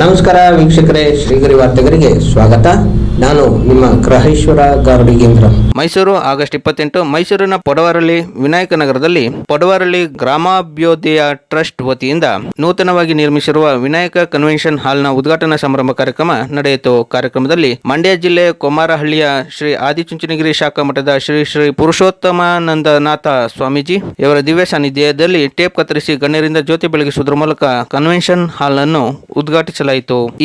ನಮಸ್ಕಾರ ವೀಕ್ಷಕರೇ, ಶ್ರೀಗರಿ ವಾರ್ತೆಗರಿಗೆ ಸ್ವಾಗತ. ನಾನು ನಿಮ್ಮ ಗ್ರಹೇಶ್ವರ ಗಾರ್ಡಿಗೇಂದ್ರ ಮೈಸೂರು, ಆಗಸ್ಟ್ ಇಪ್ಪತ್ತೆಂಟು, ಮೈಸೂರಿನ ಪೊಡವರಳ್ಳಿ ವಿನಾಯಕ ನಗರದಲ್ಲಿ ಪೊಡವರಳ್ಳಿ ಗ್ರಾಮಾಭ್ಯೋದಯ ಟ್ರಸ್ಟ್ ವತಿಯಿಂದ ನೂತನವಾಗಿ ನಿರ್ಮಿಸಿರುವ ವಿನಾಯಕ ಕನ್ವೆನ್ಷನ್ ಹಾಲ್ನ ಉದ್ಘಾಟನಾ ಸಮಾರಂಭ ಕಾರ್ಯಕ್ರಮ ನಡೆಯಿತು. ಕಾರ್ಯಕ್ರಮದಲ್ಲಿ ಮಂಡ್ಯ ಜಿಲ್ಲೆ ಕೊಮಾರಹಳ್ಳಿಯ ಶ್ರೀ ಆದಿಚುಂಚನಗಿರಿ ಶಾಖಾ ಮಠದ ಶ್ರೀ ಶ್ರೀ ಪುರುಷೋತ್ತಮಾನಂದನಾಥ ಸ್ವಾಮೀಜಿ ಇವರ ದಿವ್ಯ ಸಾನ್ನಿಧ್ಯದಲ್ಲಿ ಟೇಪ್ ಕತ್ತರಿಸಿ ಗಣ್ಯರಿಂದ ಜ್ಯೋತಿ ಬೆಳಗಿಸುವುದರ ಮೂಲಕ ಕನ್ವೆನ್ಷನ್ ಹಾಲ್ ಅನ್ನು ಉದ್ಘಾಟಿಸಲಾಯಿತು.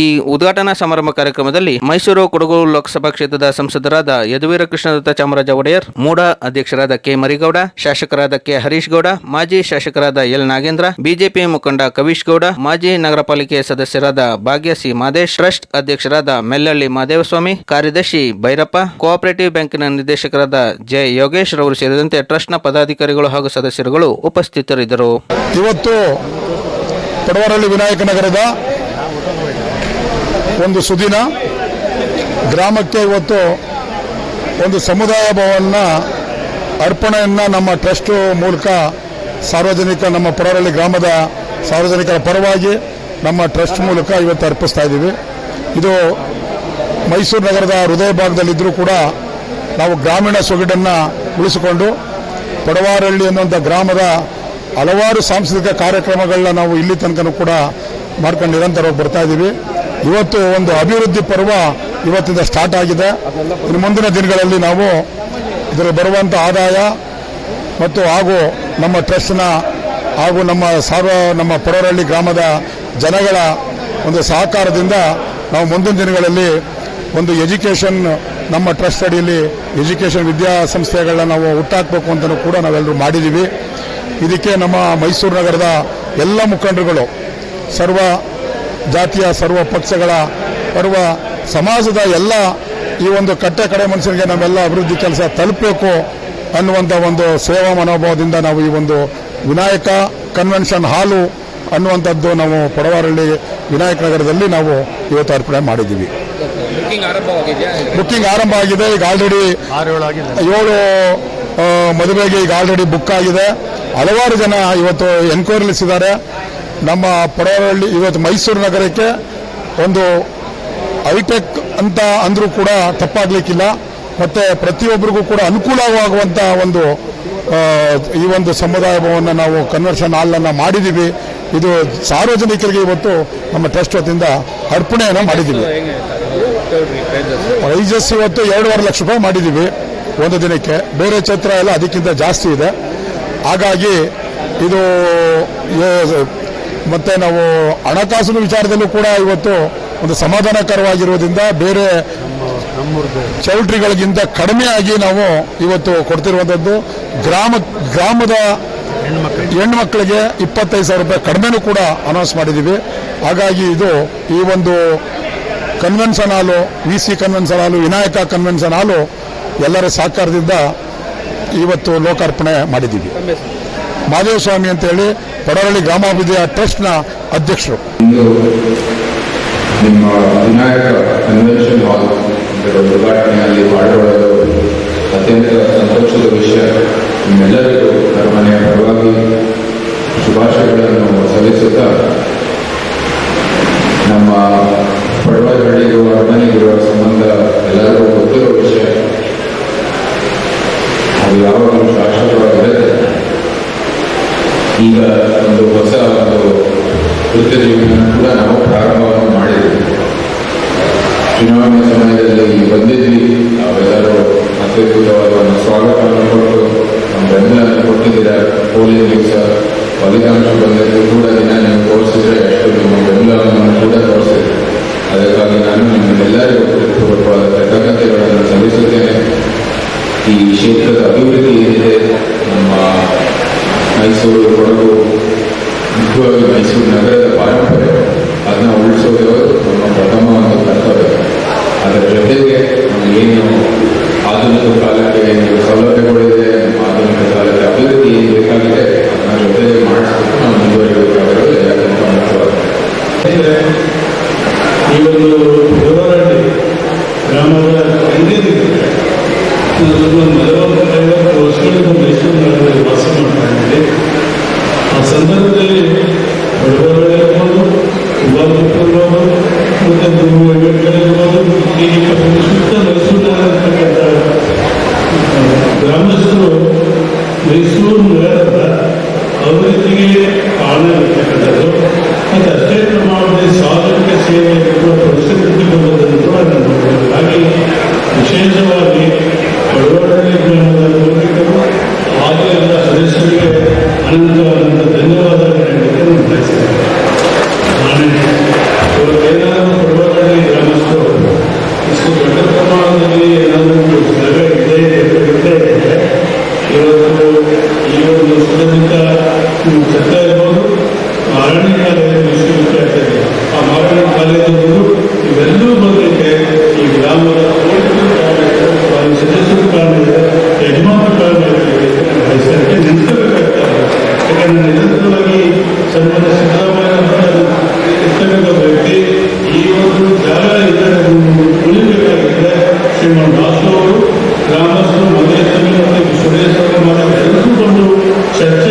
ಈ ಉದ್ಘಾಟನಾ ಸಮಾರಂಭ ಕಾರ್ಯಕ್ರಮದಲ್ಲಿ ಮೈಸೂರು ಕೊಡಗು ಲೋಕಸಭಾ ಕ್ಷೇತ್ರದ ಸಂಸದರಾದ ಯದುವೀರ ಕೃಷ್ಣದತ್ತ ಚಾಮರಾಜ ಒಡೆಯರ್, ಮೂಡ ಅಧ್ಯಕ್ಷರಾದ ಕೆ. ಮರಿಗೌಡ, ಶಾಸಕರಾದ ಕೆ. ಹರೀಶ್ ಗೌಡ, ಮಾಜಿ ಶಾಸಕರಾದ ಎಲ್. ನಾಗೇಂದ್ರ, ಬಿಜೆಪಿ ಮುಖಂಡ ಕವೀಶ್ ಗೌಡ, ಮಾಜಿ ನಗರ ಸದಸ್ಯರಾದ ಭಾಗ್ಯ ಸಿ ಮಾದೇಶ್, ಟ್ರಸ್ಟ್ ಅಧ್ಯಕ್ಷರಾದ ಮೆಲ್ಲಳ್ಳಿ ಮಾದೇವಸ್ವಾಮಿ, ಕಾರ್ಯದರ್ಶಿ ಭೈರಪ್ಪ, ಕೋಆಪರೇಟಿವ್ ಬ್ಯಾಂಕಿನ ನಿರ್ದೇಶಕರಾದ ಜೆ. ಯೋಗೇಶ್ ರವರು ಸೇರಿದಂತೆ ಟ್ರಸ್ಟ್ನ ಪದಾಧಿಕಾರಿಗಳು ಹಾಗೂ ಸದಸ್ಯರುಗಳು ಉಪಸ್ಥಿತರಿದ್ದರು. ಇವತ್ತು ವಿನಾಯಕ ನಗರದ ಒಂದು ಸುದಿನ ಗ್ರಾಮಕ್ಕೆ ಇವತ್ತು ಒಂದು ಸಮುದಾಯ ಭವನ ಅರ್ಪಣೆಯನ್ನು ನಮ್ಮ ಟ್ರಸ್ಟ್ ಮೂಲಕ ಸಾರ್ವಜನಿಕ ನಮ್ಮ ಪುರಹಳ್ಳಿ ಗ್ರಾಮದ ಸಾರ್ವಜನಿಕರ ಪರವಾಗಿ ನಮ್ಮ ಟ್ರಸ್ಟ್ ಮೂಲಕ ಇವತ್ತು ಅರ್ಪಿಸ್ತಾ ಇದ್ದೀವಿ. ಇದು ಮೈಸೂರು ನಗರದ ಹೃದಯ ಭಾಗದಲ್ಲಿದ್ದರೂ ಕೂಡ ನಾವು ಗ್ರಾಮೀಣ ಸೊಗಡನ್ನು ಉಳಿಸಿಕೊಂಡು ಪಡವಾರಹಳ್ಳಿ ಅನ್ನುವಂಥ ಗ್ರಾಮದ ಹಲವಾರು ಸಾಂಸ್ಕೃತಿಕ ಕಾರ್ಯಕ್ರಮಗಳನ್ನ ನಾವು ಇಲ್ಲಿ ತನಕನೂ ಕೂಡ ಮಾಡ್ಕೊಂಡು ನಿರಂತರವಾಗಿ ಬರ್ತಾ ಇದ್ದೀವಿ. ಇವತ್ತು ಒಂದು ಅಭಿವೃದ್ಧಿ ಪರ್ವ ಇವತ್ತಿಂದ ಸ್ಟಾರ್ಟ್ ಆಗಿದೆ. ಇನ್ನು ಮುಂದಿನ ದಿನಗಳಲ್ಲಿ ನಾವು ಇದರ ಬರುವಂಥ ಆದಾಯ ಮತ್ತು ಹಾಗೂ ನಮ್ಮ ಟ್ರಸ್ಟ್ನ ಹಾಗೂ ನಮ್ಮ ಸಾರ್ವ, ನಮ್ಮ ಪೊರಹಳ್ಳಿ ಗ್ರಾಮದ ಜನಗಳ ಒಂದು ಸಹಕಾರದಿಂದ ನಾವು ಮುಂದಿನ ದಿನಗಳಲ್ಲಿ ಒಂದು ಎಜುಕೇಷನ್ ನಮ್ಮ ಟ್ರಸ್ಟ್ ಅಡಿಯಲ್ಲಿ ಎಜುಕೇಷನ್ ವಿದ್ಯಾಸಂಸ್ಥೆಗಳನ್ನ ನಾವು ಹುಟ್ಟಾಕಬೇಕು ಅಂತಲೂ ಕೂಡ ನಾವೆಲ್ಲರೂ ಮಾಡಿದ್ದೀವಿ ಇದಕ್ಕೆ ನಮ್ಮ ಮೈಸೂರು ನಗರದ ಎಲ್ಲ ಮುಖಂಡರುಗಳು ಸರ್ವ ಜಾತಿಯ ಸರ್ವ ಪಕ್ಷಗಳ ಸರ್ವ ಸಮಾಜದ ಎಲ್ಲ ಈ ಒಂದು ಕಟ್ಟೆ ಕಡೆ ಮನುಷ್ಯರಿಗೆ ನಾವೆಲ್ಲ ಅಭಿವೃದ್ಧಿ ಕೆಲಸ ತಲುಪಬೇಕು ಅನ್ನುವಂಥ ಒಂದು ಸೇವಾ ಮನೋಭಾವದಿಂದ ನಾವು ಈ ಒಂದು ವಿನಾಯಕ ಕನ್ವೆನ್ಷನ್ ಹಾಲು ಅನ್ನುವಂಥದ್ದು ನಾವು ಪಡವಾರಳ್ಳಿ ವಿನಾಯಕ ನಗರದಲ್ಲಿ ನಾವು ಇವತ್ತು ಅರ್ಪಣೆ ಮಾಡಿದ್ದೀವಿ. ಬುಕ್ಕಿಂಗ್ ಆರಂಭ ಆಗಿದೆ ಈಗ ಆಲ್ರೆಡಿ ಏಳು ಮದುವೆಗೆ ಈಗ ಆಲ್ರೆಡಿ ಬುಕ್ ಆಗಿದೆ. ಹಲವಾರು ಜನ ಇವತ್ತು ಎನ್ಕ್ವೈರಿಲಿಸ್ ಇದ್ದಾರೆ ನಮ್ಮ ಪಡವರಹಳ್ಳಿ ಇವತ್ತು ಮೈಸೂರು ನಗರಕ್ಕೆ ಒಂದು ಹೈಟೆಕ್ ಅಂತ ಅಂದರೂ ಕೂಡ ತಪ್ಪಾಗಲಿಕ್ಕಿಲ್ಲ. ಮತ್ತು ಪ್ರತಿಯೊಬ್ಬರಿಗೂ ಕೂಡ ಅನುಕೂಲವಾಗುವಂಥ ಒಂದು ಈ ಒಂದು ಸಮುದಾಯ ಭವನ ನಾವು ಕನ್ವರ್ಷನ್ ಹಾಲನ್ನು ಮಾಡಿದ್ದೀವಿ ಇದು ಸಾರ್ವಜನಿಕರಿಗೆ ಇವತ್ತು ನಮ್ಮ ಟ್ರಸ್ಟ್ ವತಿಯಿಂದ ಅರ್ಪಣೆಯನ್ನು ಮಾಡಿದ್ದೀವಿ ಪ್ರೈಸಸ್ ಇವತ್ತು ಎರಡೂವರೆ ಲಕ್ಷ ರೂಪಾಯಿ ಮಾಡಿದ್ದೀವಿ ಒಂದು ದಿನಕ್ಕೆ. ಬೇರೆ ಛತ್ರ ಎಲ್ಲ ಅದಕ್ಕಿಂತ ಜಾಸ್ತಿ ಇದೆ. ಹಾಗಾಗಿ ಇದು ಮತ್ತೆ ನಾವು ಹಣಕಾಸಿನ ವಿಚಾರದಲ್ಲೂ ಕೂಡ ಇವತ್ತು ಒಂದು ಸಮಾಧಾನಕರವಾಗಿರುವುದರಿಂದ ಬೇರೆ ಚೌಲ್ಟ್ರಿಗಳಿಗಿಂತ ಕಡಿಮೆಯಾಗಿ ನಾವು ಇವತ್ತು ಕೊಡ್ತಿರುವಂಥದ್ದು. ಗ್ರಾಮ, ಗ್ರಾಮದ ಹೆಣ್ಮಕ್ಳಿಗೆ ಇಪ್ಪತ್ತೈದು ಸಾವಿರ ರೂಪಾಯಿ ಕಡಿಮೆನೂ ಕೂಡ ಅನೌನ್ಸ್ ಮಾಡಿದ್ದೀವಿ. ಹಾಗಾಗಿ ಇದು ಈ ಒಂದು ಕನ್ವೆನ್ಷನ್ ಹಾಲು ವಿ ಸಿ ಕನ್ವೆನ್ಷನ್ ಹಾಲು, ವಿನಾಯಕ ಕನ್ವೆನ್ಷನ್ ಹಾಲು ಎಲ್ಲರ ಸಹಕಾರದಿಂದ ಇವತ್ತು ಲೋಕಾರ್ಪಣೆ ಮಾಡಿದ್ದೀವಿ. ಮಾದೇವ ಸ್ವಾಮಿ ಅಂತೇಳಿ ಪಡವಳ್ಳಿ ಗ್ರಾಮಾಭಿವೃದ್ಧಿಯ ಟ್ರಸ್ಟ್ನ ಅಧ್ಯಕ್ಷರು. ನಿಮ್ಮ ವಿನಾಯಕ ಕನ್ವೆನ್ಷನ್ ಹಾಲ್ ಉದ್ಘಾಟನೆಯಲ್ಲಿ ಪಾಲ್ಗೊಳ್ಳಲು ಅತ್ಯಂತ ಸಂತೋಷದ ವಿಷಯ, ನಿಮ್ಮೆಲ್ಲರಿಗೂ ಅರಮನೆಯ ಪರವಾಗಿ ಶುಭಾಶಯಗಳನ್ನು ಸಲ್ಲಿಸುತ್ತಾ ನಮ್ಮ ಪಡವಹಳ್ಳಿಗೂ ಅರಮನೆಗಿರುವ ಸಂಬಂಧ ಎಲ್ಲರಿಗೂ ಗೊತ್ತಿರುವ ವಿಷಯ, ಅದು ಯಾವಾಗಲೂ ಶಾಶ್ವತವಾಗಿರುತ್ತೆ ಈಗ ಒಂದು ಹೊಸ ಒಂದು ವೃತ್ತಿ ಜೀವನ ಕೂಡ ನಾವು ಪ್ರಾರಂಭವನ್ನು ಮಾಡಿದ್ವಿ. ಚುನಾವಣೆ ಸಮಯದಲ್ಲಿ ಬಂದಿದ್ವಿ. ನಾವೆಲ್ಲರೂ ಅತ್ಯದ್ಭುತವಾದ ಒಂದು ಸ್ವಾಗತವನ್ನು ಕೊಟ್ಟು ನಮ್ಮ ಬೆಂಬಲವನ್ನು ಕೊಟ್ಟಿದ್ದೀರಾ. ಪೋಲಿಯೋ ದಿವಸ ಫಲಿತಾಂಶ ಬಂದಿದ್ದು ಕೂಡ ದಿನ ನೀವು ತೋರಿಸಿದ್ರೆ ಅಷ್ಟು ನಿಮ್ಮ ಬೆಂಬಲವನ್ನು ಕೂಡ ತೋರಿಸಿದೆ. ಅದಕ್ಕಾಗಿ ನಾನು ನಿಮ್ಮೆಲ್ಲರಿಗೂ ಹೃತ್ಪೂರ್ವಕವಾದ ಕೃತಜ್ಞತೆಗಳನ್ನು ಸಲ್ಲಿಸುತ್ತೇನೆ. ಈ ಕ್ಷೇತ್ರದ ಅಭಿವೃದ್ಧಿ ಏನಿದೆ ಮೈಸೂರು ಕೊಡಗು ಮುಖ್ಯವಾಗಿ ಮೈಸೂರು ನಗರದ ಪಾರಂಪರೆ శ్రీమాన్ దాసోడు గ్రామస్తులు మధ్య సురేశ్వర చర్చ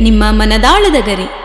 ನಿಮ್ಮ ಮನದಾಳದ ಗರಿ.